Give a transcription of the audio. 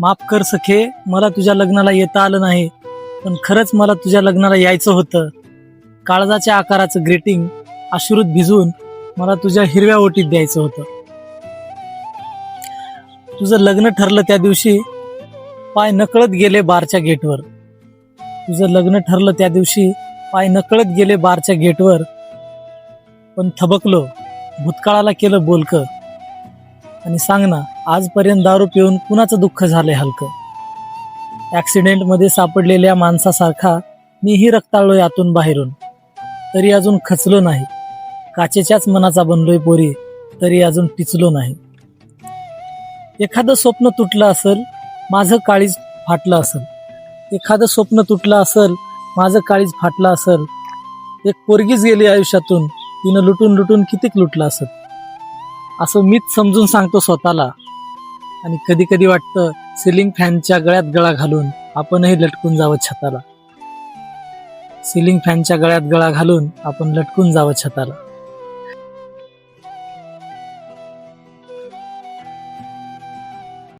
माफ कर सखे मला तुझ्या लग्नाला येता आलं नाही. पण खरंच मला तुझ्या लग्नाला यायचं होतं. काळजाच्या आकाराचं ग्रेटिंग अश्रुत भिजवून मला तुझ्या हिरव्या ओटीत द्यायचं होतं. तुझं लग्न ठरलं त्या दिवशी पाय नकळत गेले बारच्या गेटवर. तुझं लग्न ठरलं त्या दिवशी पाय नकळत गेले बारच्या गेटवर. पण थबकलो भूतकाळाला केलं बोलकं. आणि सांग ना आजपर्यंत दारू पिऊन कुणाचं दुःख झालंय हलकं? ॲक्सिडेंटमध्ये सापडलेल्या माणसासारखा मीही रक्ताळलो यातून बाहेरून. तरी अजून खचलो नाही. काचेच्याच मनाचा बनलोय पोरी तरी अजून टिचलो नाही. एखादं स्वप्न तुटलं असेल माझं काळीज फाटलं असेल. एखादं स्वप्न तुटलं असेल माझं काळीज फाटलं असेल. एक पोरगीच गेली आयुष्यातून तिनं लुटून लुटून कितीक लुटलं असेल? असं मीच समजून सांगतो स्वतःला. आणि कधी कधी वाटतं सिलिंग फॅनच्या गळ्यात गळा घालून आपणही लटकून जावं छताला. सिलिंग फॅनच्या गळ्यात गळा घालून आपण लटकून जावं छताला.